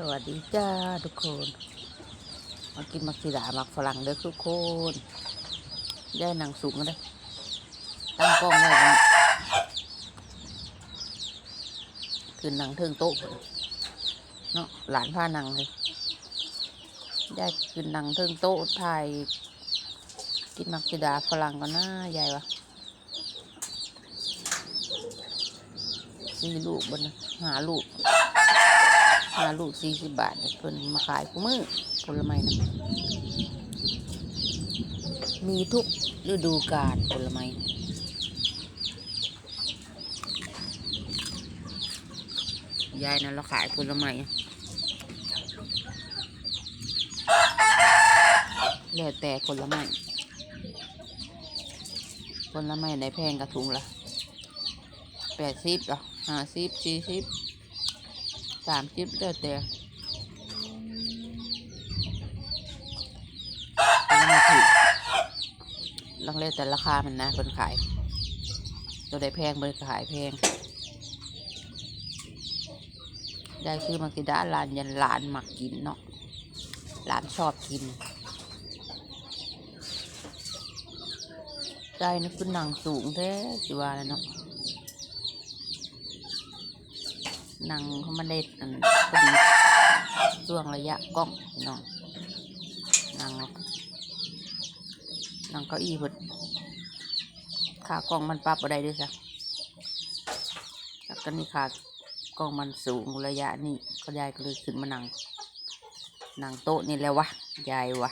สวัสดีจ้าทุกคน มากินมักสีดามักฝรั่งเด้อทุกคนย่ายหนังสูงกันเลยตั้งกล้องไว้กันคือหนังเทิงโต๊ะเนาะหลานพาหนังเลยย่ายคือหนังเทิงโต๊ะถ่ายกินมักสีดาฝรั่งกันนะยายวะสี่ลูกบนนหาลูก หาลูกสี่สิบบาทเพิ่นมาขายกูมือผลไม้นะมีทุกฤดูกาลผลไม้ยายนะเราขายผลไม้แล้วแต่ผลไม้ผลไม้ไหนแพงกระถุงละแปดสิบหรอห้าสิบสี่สิบ สามสิบเด้อแต่ยังไม่ถูกลังเลแต่ราคามันนะคนขาย ตัวใดแพงเบอร์ขายแพง ได้ซื้อมากินได้ร้านยันร้านหมักกินเนาะร้านชอบกินได้นี่คือหนังสูงแท้สิว่าแล้วเนาะ หนังเขามันได้อันพอดีช่วงระยะกล้องน้องหนังหนังเก้าอี้เพิ่นขากล้องมันปรับอะไรด้วยจ้ะแล้วก็นี่ขากล้องมันสูงระยะนี่ก็ยายก็เลยขึ้นมานั่งนั่งโต๊ะนี่แล้ววะยายวะ